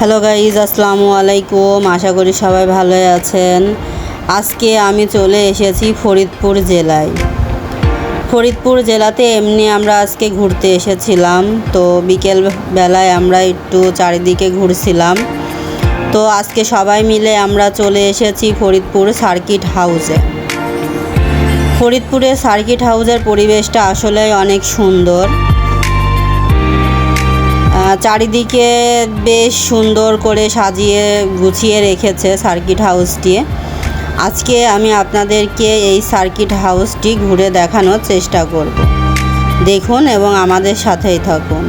Hello guys আসসালামু আলাইকুম। আশা করি সবাই ভালোই আছেন। আজকে আমি চলে এসেছি ফরিদপুর জেলায়। ফরিদপুর জেলাতে এমনি আমরা আজকে ঘুরতে এসেছিলাম। তো বিকেল বেলায় আমরা একটু চারিদিকে ঘুরছিলাম। তো আজকে সবাই মিলে আমরা চলে এসেছি ফরিদপুর সার্কিট হাউসে। ফরিদপুরের সার্কিট হাউসের পরিবেশটা আসলে অনেক সুন্দর। চারিদিকে বেশ সুন্দর করে সাজিয়ে গুছিয়ে রেখেছে সার্কিট হাউসটি। আজকে আমি আপনাদেরকে এই সার্কিট হাউসটি ঘুরে দেখানোর চেষ্টা করব। দেখুন এবং আমাদের সাথেই থাকুন।